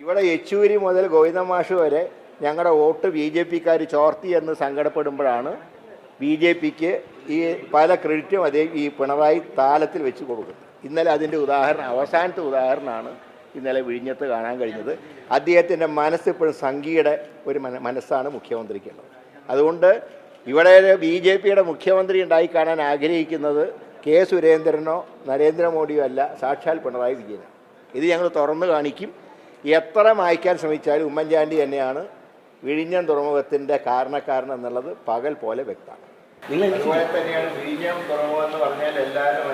ഇവിടെ യെച്ചൂരി മുതൽ ഗോവിന്ദമാഷ് വരെ ഞങ്ങളുടെ വോട്ട് ബി ജെ പിക്കാർ ചോർത്തി എന്ന് സങ്കടപ്പെടുമ്പോഴാണ് ബി ജെ പിക്ക് ഈ പല ക്രെഡിറ്റും അതേ ഈ പിണറായി താലത്തിൽ വെച്ച് കൊടുക്കുന്നത്. ഇന്നലെ അതിന്റെ ഉദാഹരണം അവസാനത്തെ ഉദാഹരണമാണ് ഇന്നലെ വിഴിഞ്ഞത്ത് കാണാൻ കഴിഞ്ഞത്. അദ്ദേഹത്തിന്റെ മനസ്സ് ഇപ്പോഴും സംഘിയുടെ ഒരു മന- മനസ്സാണ് മുഖ്യമന്ത്രിക്കുള്ളത്. അതുകൊണ്ട് ഇവിടെ ബി ജെ പിയുടെ മുഖ്യമന്ത്രി ഉണ്ടായി കാണാൻ ആഗ്രഹിക്കുന്നത് കെ സുരേന്ദ്രനോ നരേന്ദ്രമോദിയോ അല്ല സാക്ഷാൽ പിണറായി വിജയനാണ്. ഇത് ഞങ്ങൾ തുറന്നു കാണിക്കും. എത്ര മായ്ക്കാൻ ശ്രമിച്ചാലും ഉമ്മൻചാണ്ടി തന്നെയാണ് വിഴിഞ്ഞം തുറമുഖത്തിന്റെ കാരണക്കാരൻ എന്നുള്ളത് പകൽ പോലെ വ്യക്തമാണ്. അതുപോലെ തന്നെയാണ് വിഴിഞ്ഞം തുറമുഖം എന്ന് പറഞ്ഞാൽ എല്ലാവരും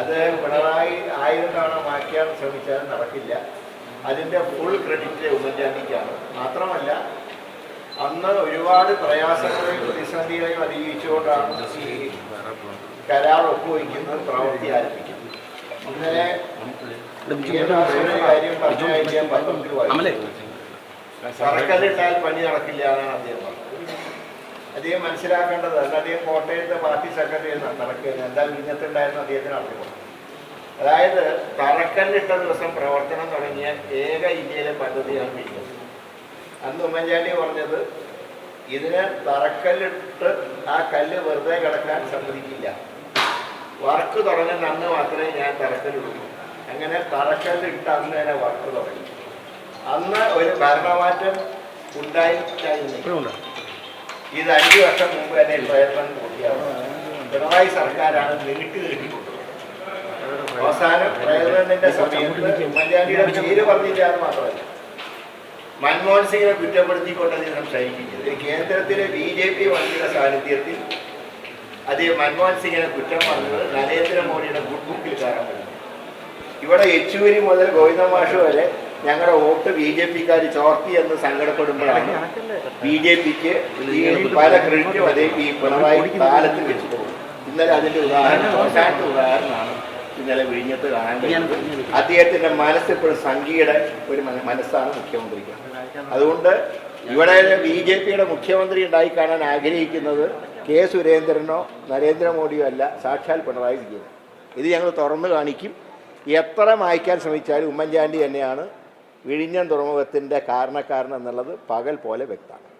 അത് പിണറായി ആയിരം തവണ മാറ്റാൻ ശ്രമിച്ചാലും നടക്കില്ല. അതിന്റെ ഫുൾ ക്രെഡിറ്റ് ഉമ്മൻചാണ്ടിക്കാണ്. മാത്രമല്ല അന്ന് ഒരുപാട് പ്രയാസങ്ങളെയും പ്രതിസന്ധികളെയും അതിജീവിച്ചുകൊണ്ടാണ് ഈ കരാർ ഒപ്പുവയ്ക്കുന്നത് പ്രവൃത്തി ആരംഭിക്കുന്നത് ഇന്നലെ കാര്യം അമലേ വായിച്ചു സർക്കല്ലിട്ടാൽ പണി നടക്കില്ല എന്നാണ് അദ്ദേഹം പറഞ്ഞത് അദ്ദേഹം മനസ്സിലാക്കേണ്ടത് അല്ല അദ്ദേഹം കോട്ടയത്തെ പാർട്ടി സെക്രട്ടറി നടക്കുന്നത് എന്താ വിഴിഞ്ഞത്തുണ്ടായിരുന്ന അദ്ദേഹത്തിന് അറിയുള്ളൂ അതായത് തറക്കല്ലിട്ട ദിവസം പ്രവർത്തനം തുടങ്ങിയ ഏക ഇന്ത്യയിലെ പദ്ധതിയാണ് വിഴിഞ്ഞത് അന്ന് ഉമ്മൻചാണ്ടി പറഞ്ഞത് ഇതിന് തറക്കല്ലിട്ട് ആ കല്ല് വെറുതെ കിടക്കാൻ സമ്മതിക്കില്ല വർക്ക് തുടങ്ങുന്ന അന്ന് മാത്രമേ ഞാൻ തറക്കലുള്ളൂ അങ്ങനെ തറക്കല്ലിട്ട് അന്ന് തന്നെ വർക്ക് തുടങ്ങി. അന്ന് ഒരു ഭരണമാറ്റം ഉണ്ടായി കഴിഞ്ഞു. ഇത് അഞ്ചു വർഷം മുമ്പ് തന്നെ പ്രയത്നം കൂടിയാണ് പിണറായി സർക്കാരാണ് നീട്ടി നീട്ടിക്കൊണ്ടത് അവസാനം പ്രയത്നത്തിന്റെ സമയത്ത് ഉമ്മൻചാണ്ടിയുടെ പേര് പറഞ്ഞില്ല എന്ന് മാത്രമല്ല മൻമോഹൻ സിംഗിനെ കുറ്റപ്പെടുത്തിക്കൊണ്ടത് അദ്ദേഹം സഹിക്കുന്നത് കേന്ദ്രത്തിലെ ബി ജെ പി മന്ത്രിയുടെ സാന്നിധ്യത്തിൽ അദ്ദേഹം മൻമോഹൻ സിംഗിനെ കുറ്റം പറഞ്ഞത് നരേന്ദ്രമോദിയുടെ ഗുഡ് ബുക്കിൽ പറ്റും. ഇവിടെ യെച്ചൂരി മുതൽ ഗോവിന്ദമാഷ് വരെ ഞങ്ങളുടെ വോട്ട് ബി ജെ പിക്കാർ ചോർത്തി എന്ന് സങ്കടപ്പെടുമ്പോഴാണ് ബി ജെ പിക്ക് പല ക്രെഡിറ്റും അതേ ഈ പിണറായി കാലത്ത് വെച്ച് പോകും ഇന്നലെ അതിന്റെ ഉദാഹരണം അവസാനത്തെ ഉദാഹരണമാണ് ഇന്നലെ വിഴിഞ്ഞത്ത് കാണാൻ കഴിയുന്നത് അദ്ദേഹത്തിന്റെ മനസ്സ് ഇപ്പോഴും സംഘിയുടെ ഒരു മനസ്സാണ് മുഖ്യമന്ത്രിക്ക്. അതുകൊണ്ട് ഇവിടെ ബി ജെ പിയുടെ മുഖ്യമന്ത്രി ഉണ്ടായി കാണാൻ ആഗ്രഹിക്കുന്നത് കെ സുരേന്ദ്രനോ നരേന്ദ്രമോദിയോ അല്ല സാക്ഷാൽ പിണറായി വിജയൻ. ഇത് ഞങ്ങൾ തുറന്നു കാണിക്കും. എത്ര മായ്ക്കാൻ ശ്രമിച്ചാലും ഉമ്മൻചാണ്ടി തന്നെയാണ് വിഴിഞ്ഞം തുറമുഖത്തിന്റെ കാരണക്കാരൻ എന്നുള്ളത് പകൽ പോലെ വ്യക്തമാണ്.